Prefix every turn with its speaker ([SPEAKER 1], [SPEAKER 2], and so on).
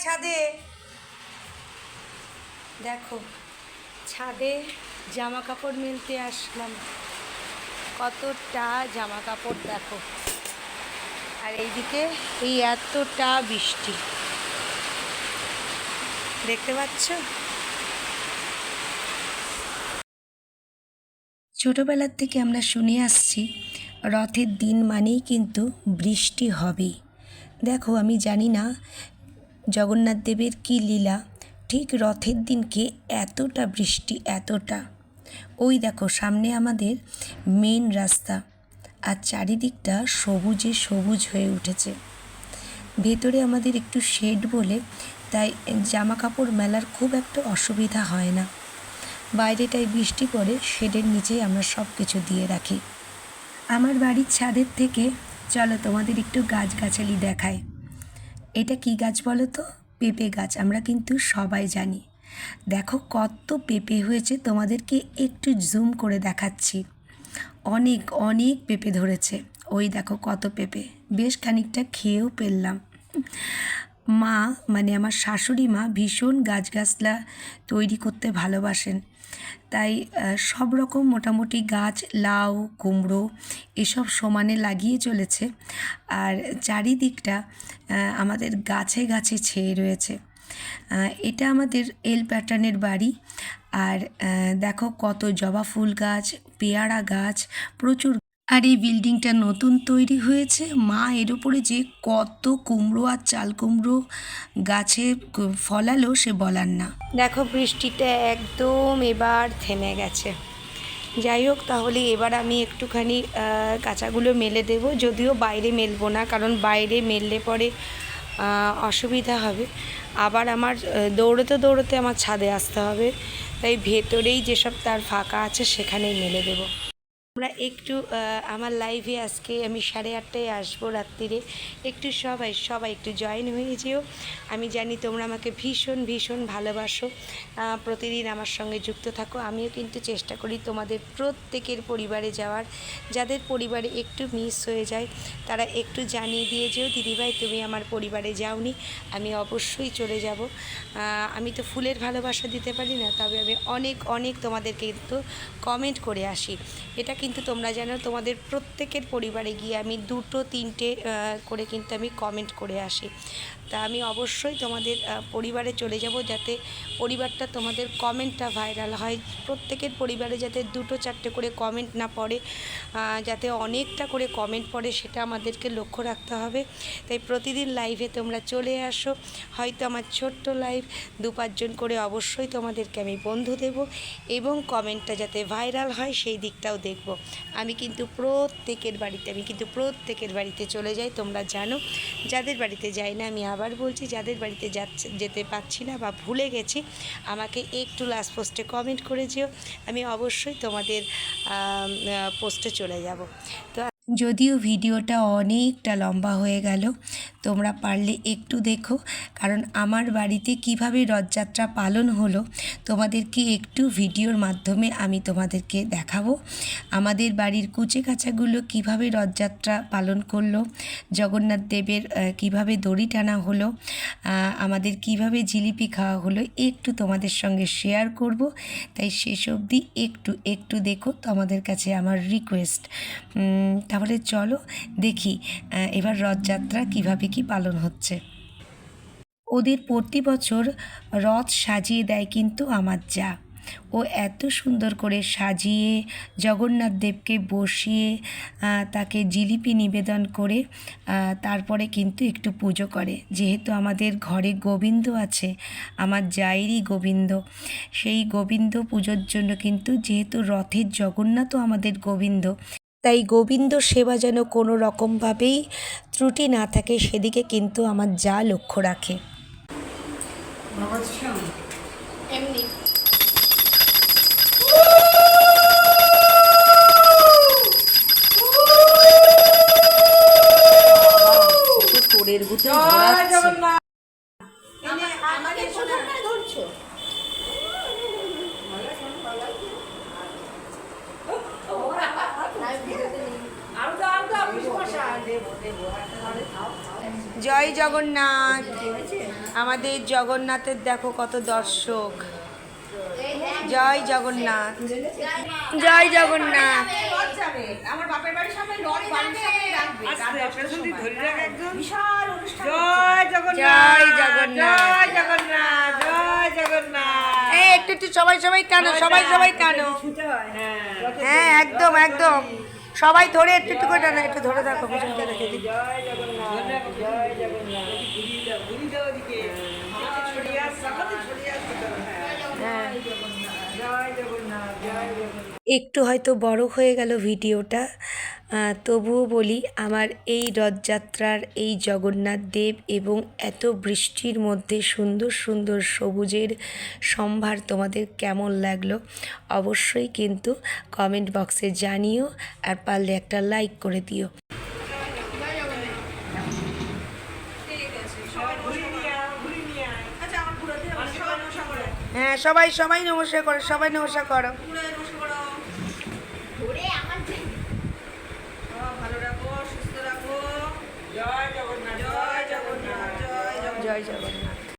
[SPEAKER 1] ছাদে। দেখো, ছাদে জামা কাপড় মেলতে আসলাম। কতটা জামা কাপড় দেখো। আর এইদিকে এই এতটা বৃষ্টি। দেখতে পাচ্ছ? ছোটবেলার থেকে আমরা শুনে আসছি, রথের দিন মানেই কিন্তু বৃষ্টি হবেই। দেখো, আমি জানি না জগন্নাথ দেবের কী লীলা? ঠিক রথের দিনকে এতটা বৃষ্টি, এতটা। ওই দেখো, সামনে আমাদের মেন রাস্তা। আর চারিদিকটা সবুজে সবুজ হয়ে উঠেছে। ভেতরে আমাদের একটু শেড বলে, তাই জামা কাপড় মেলার খুব একটা অসুবিধা হয় না। বাইরেটায় বৃষ্টি পড়ে শেডের নিচেই আমরা সব কিছু দিয়ে রাখি। আমার বাড়ির ছাদের থেকে, চলো তোমাদের একটু গাছগাছালি দেখায় এটা কি গাছ বলো তো? পেঁপে গাছ, আমরা কিন্তু সবাই জানি। দেখো কত পেঁপে হয়েছে, তোমাদেরকে একটু জুম করে দেখাচ্ছি। অনেক অনেক পেঁপে ধরেছে। ওই দেখো কত পেঁপে। বেশ খানিকটা খেয়েও পেলাম। মা মানে আমার শাশুড়ি মা ভীষণ গাছগাছলা তৈরি করতে ভালোবাসেন। তাই সব রকম মোটামুটি গাছ, লাউ, কুমড়ো এসব সমানে লাগিয়ে চলেছে। আর চারিদিকটা আমাদের গাছে গাছে ছেয়ে রয়েছে। এটা আমাদের এল প্যাটার্নের বাড়ি। আর দেখো কত জবা ফুল গাছ, পেয়ারা গাছ, প্রচুর আর এই বিল্ডিংটা নতুন তৈরি হয়েছে। মা এর উপরে যে কত কুমড়ো আর চাল কুমড়ো গাছে ফলালো সে বলার না। দেখো বৃষ্টিটা একদম এবার থেমে গেছে। যাই হোক, তাহলে এবার আমি একটুখানি কাঁচাগুলো মেলে দেব। যদিও বাইরে মেলবো না, কারণ বাইরে মেললে পরে অসুবিধা হবে। আবার আমার দৌড়তে দৌড়তে আমার ছাদে আসতে হবে। তাই ভেতরেই যেসব তার ফাঁকা আছে সেখানেই মেলে দেবো। আমরা একটু আমার লাইভে আজকে আমি সাড়ে আটটায় আসব রাত্রিরে একটু সবাই সবাই একটু জয়েন হয়ে যেও। আমি জানি তোমরা আমাকে ভীষণ ভীষণ ভালোবাসো। প্রতিদিন আমার সঙ্গে যুক্ত থাকো। আমিও কিন্তু চেষ্টা করি তোমাদের প্রত্যেকের পরিবারে যাওয়ার। যাদের পরিবারে একটু মিস হয়ে যায়, তারা একটু জানিয়ে দিয়ে যেও, দিদিভাই, তুমি আমার পরিবারে যাওনি, আমি অবশ্যই চলে যাব। আমি তো ফুলের ভালোবাসা দিতে পারি না, তবে আমি অনেক অনেক তোমাদেরকে কিন্তু কমেন্ট করে আসি। এটা কিন্তু তোমরা জানো তোমাদের প্রত্যেকের পরিবারে গিয়ে আমি দুটো, তিনটে করে কিন্তু আমি কমেন্ট করে আসি। তা আমি অবশ্যই তোমাদের পরিবারে চলে যাব যাতে পরিবারটা তোমাদের কমেন্টটা ভাইরাল হয়। প্রত্যেকের পরিবারে যাতে দুটো, চারটে করে কমেন্ট না পড়ে যাতে অনেকটা করে কমেন্ট পড়ে সেটা আমাদেরকে লক্ষ্য রাখতে হবে। তাই প্রতিদিন লাইভে তোমরা চলে আসো। হয়তো আমার ছোট্ট লাইভ দু পাঁচজন করে অবশ্যই তোমাদেরকে আমি বন্ধু দেব এবং কমেন্টটা যাতে ভাইরাল হয় সেই দিকটাও দেখব। আমি কিন্তু প্রত্যেকের বাড়িতে, আমি কিন্তু প্রত্যেকের বাড়িতে চলে যাই, তোমরা জানো। যাদের বাড়িতে যাই না, আমি আবার বলছি, যাদের বাড়িতে যাচ্ছে, যেতে পারছি না বা ভুলে গেছি, আমাকে একটু লাস্ট পোস্টে কমেন্ট করে যেও। আমি অবশ্যই তোমাদের পোস্টে চলে যাব। তো যদিও ভিডিওটা অনেকটা লম্বা হয়ে গেল, তোমরা পারলে একটু দেখো। কারণ আমার বাড়িতে কীভাবে রথযাত্রা পালন হলো, তোমাদেরকে একটু ভিডিওর মাধ্যমে আমি তোমাদেরকে দেখাবো। আমাদের বাড়ির কুচে কাচাগুলো কীভাবে রথযাত্রা পালন করল, জগন্নাথ দেবের কীভাবে দড়ি টানা হলো আমাদের কীভাবে জিলিপি খাওয়া হলো, একটু তোমাদের সঙ্গে শেয়ার করব। তাই শেষ অবধি একটু একটু দেখো তোমাদের কাছে আমার রিকোয়েস্ট তাহলে চলো দেখি এবার রথযাত্রা কীভাবে কি পালন হচ্ছে। ওদের প্রতি বছর রথ সাজিয়ে দেয় কিন্তু আমার যা। ও এত সুন্দর করে সাজিয়ে, জগন্নাথ দেবকে বসিয়ে তাকে জিলিপি নিবেদন করে তারপরে কিন্তু একটু পুজো করে। যেহেতু আমাদের ঘরে গোবিন্দ আছে, আমার জায়েরই গোবিন্দ, সেই গোবিন্দ পুজোর জন্য কিন্তু যেহেতু রথের জগন্নাথও আমাদের গোবিন্দ তাই গোবিন্দ সেবা যেন কোনো রকমভাবেই ত্রুটি না থাকে সেদিকে কিন্তু আমার যা লক্ষ্য রাখে।
[SPEAKER 2] এমনি।
[SPEAKER 1] তোরের গুতে
[SPEAKER 2] আমাকে ছোট করে ধরছো
[SPEAKER 1] জয় জগন্নাথ। আমাদের জগন্নাথের দেখো কত দর্শক। জয় জগন্নাথ। জয় জগন্নাথ।
[SPEAKER 2] আমার বাপের বাড়ির সামনে। বিশাল অনুষ্ঠান
[SPEAKER 3] জয় জগন্নাথ।
[SPEAKER 1] জয় জগন্নাথ।
[SPEAKER 3] জয় জগন্নাথ। জয় জগন্নাথ।
[SPEAKER 1] এই একটু একটু সবাই সবাই টানো সবাই সবাই টানো হ্যাঁ। একদম একদম। সবাই ধরে একটু একটু করে টানো একটু ধরে থাকো
[SPEAKER 3] জয় জগন্নাথ। জয় জগন্নাথ।
[SPEAKER 1] একটু হয়তো বড় হয়ে গেল ভিডিওটা তবুও বলি আমার এই রথযাত্রার এই জগন্নাথ দেব এবং এত বৃষ্টির মধ্যে সুন্দর সুন্দর সবুজের সম্ভার তোমাদের কেমন লাগল অবশ্যই কিন্তু কমেন্ট বক্সে জানিও আর পারলে একটা লাইক করে দিও। হ্যাঁ সবাই সবাই নমস্কার করো সবাই নমস্কার করো।
[SPEAKER 2] ধরে আমার যে
[SPEAKER 3] জয় জগন্নাথ জয় জগন্নাথ জয় জগন্নাথ।
[SPEAKER 1] জয় জগন্নাথ।